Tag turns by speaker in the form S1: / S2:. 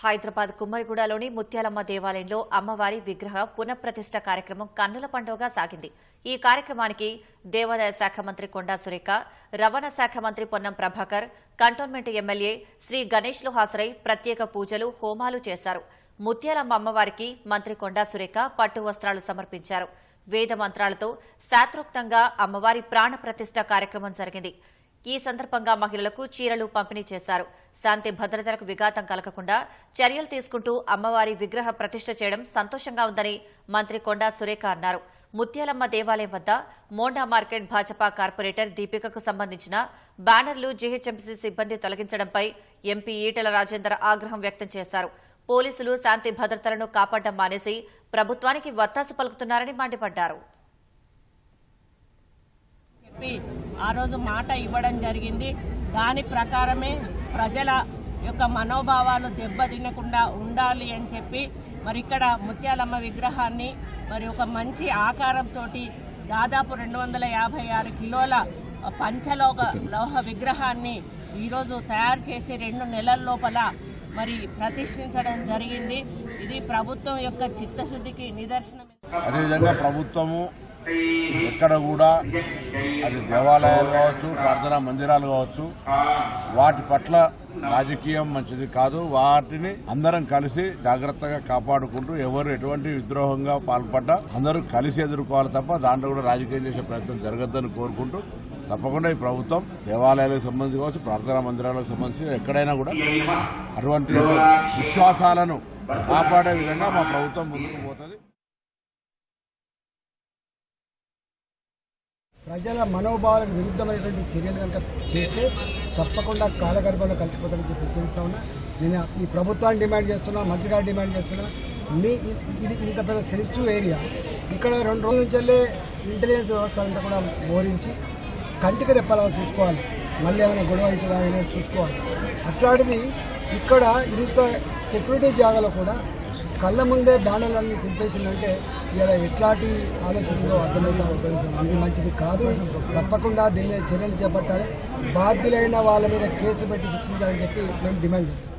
S1: హైదరాబాద్ కుమ్మరిగూడలోని ముత్యాలమ్మ దేవాలయంలో అమ్మవారి విగ్రహ పునఃప్రతిష్ఠ కార్యక్రమం కన్నుల పండుగగా సాగింది. ఈ కార్యక్రమానికి దేవాదాయ శాఖ మంత్రి కొండా సురేఖ రవాణా శాఖ మంత్రి పొన్నం ప్రభాకర్ కంటోన్మెంట్ ఎమ్మెల్యే శ్రీ గణేష్లు హాజరై ప్రత్యేక పూజలు హోమాలు చేశారు. ముత్యాలమ్మ అమ్మవారికి మంత్రి కొండా సురేఖ పట్టు వస్త్రాలు సమర్పించారు. వేద మంత్రాలతో శాత్రోక్తంగా అమ్మవారి ప్రాణ ప్రతిష్ట కార్యక్రమం జరిగింది. ఈ సందర్భంగా మహిళలకు చీరలు పంపిణీ చేశారు. శాంతి భద్రతలకు విఘాతం కలగకుండా చర్యలు తీసుకుంటూ అమ్మవారి విగ్రహ ప్రతిష్ట చేయడం సంతోషంగా ఉందని మంత్రి కొండా సురేఖ అన్నారు. ముత్యాలమ్మ దేవాలయం వద్ద మోండా మార్కెట్ భాజపా కార్పొరేటర్ దీపికకు సంబంధించిన బ్యానర్లు జీహెచ్ఎంసీ సిబ్బంది తొలగించడంపై ఎంపీ ఈటల రాజేందర్ ఆగ్రహం వ్యక్తం చేశారు. పోలీసులు శాంతి భద్రతలను కాపాడడం మానేసి ప్రభుత్వానికి వత్తాసు పలుకుతున్నారని మండిపడ్డారు.
S2: చెప్పి ఆ రోజు మాట ఇవ్వడం జరిగింది. దాని ప్రకారమే ప్రజల యొక్క మనోభావాలు దెబ్బతినకుండా ఉండాలి అని చెప్పి మరి ఇక్కడ ముత్యాలమ్మ విగ్రహాన్ని మరి ఒక మంచి ఆకారంతో దాదాపు రెండు వందల యాభై ఆరు కిలోల పంచలోక లోహ విగ్రహాన్ని ఈరోజు తయారు చేసి రెండు నెలల లోపల మరి ప్రతిష్ఠించడం జరిగింది. ఇది ప్రభుత్వం యొక్క చిత్తశుద్ధికి నిదర్శనం
S3: అదేవిధంగా ప్రభుత్వము ఎక్కడ కూడా అది దేవాలయాలు కావచ్చు ప్రార్థనా మందిరాలు కావచ్చు వాటి పట్ల రాజకీయం మంచిది కాదు. వాటిని అందరం కలిసి జాగ్రత్తగా కాపాడుకుంటూ ఎవరు ఎటువంటి విద్రోహంగా పాల్పడ్డా అందరూ కలిసి ఎదుర్కోవాలి తప్ప దాంట్లో కూడా రాజకీయం చేసే ప్రయత్నం జరగద్దని కోరుకుంటూ తప్పకుండా ఈ ప్రభుత్వం దేవాలయాలకు సంబంధించి కావచ్చు ప్రార్థనా మందిరాలకు సంబంధించి ఎక్కడైనా కూడా అటువంటి విశ్వాసాలను కాపాడే విధంగా మా ప్రభుత్వం ముందుకు పోతుంది.
S4: ప్రజల మనోభావాలకు విరుద్ధమైనటువంటి చర్యలు కనుక చేస్తే తప్పకుండా కాలగర్భంలో కలిసిపోతారని చెప్పి హెచ్చరిస్తా ఉన్నా. నేను ఈ ప్రభుత్వాన్ని డిమాండ్ చేస్తున్నా మంత్రి గారు డిమాండ్ చేస్తున్నా. మీ ఇది ఇంత పెద్ద సెన్సిటివ్ ఏరియా. ఇక్కడ రెండు రోజుల నుంచి ఇంటెలిజెన్స్ వ్యవస్థ అంతా కూడా బోధించి కంటికి రెప్పాలని చూసుకోవాలి. మళ్ళీ ఏమైనా గొడవ అవుతుందా అనేది చూసుకోవాలి. అట్లాంటిది ఇక్కడ ఇంత సెక్యూరిటీ జాగాలో కూడా కళ్ళ ముందే బాణాలన్నీ చింపేసిందంటే ఇలా ఎట్లాంటి ఆలోచనలో అర్థమైతే అవుతుంది ఇది మంచిది కాదు. తప్పకుండా దీన్ని చర్యలు చేపట్టాలి. బాధ్యులైన వాళ్ళ మీద కేసు పెట్టి శిక్షించాలని చెప్పి మేము డిమాండ్ చేస్తాం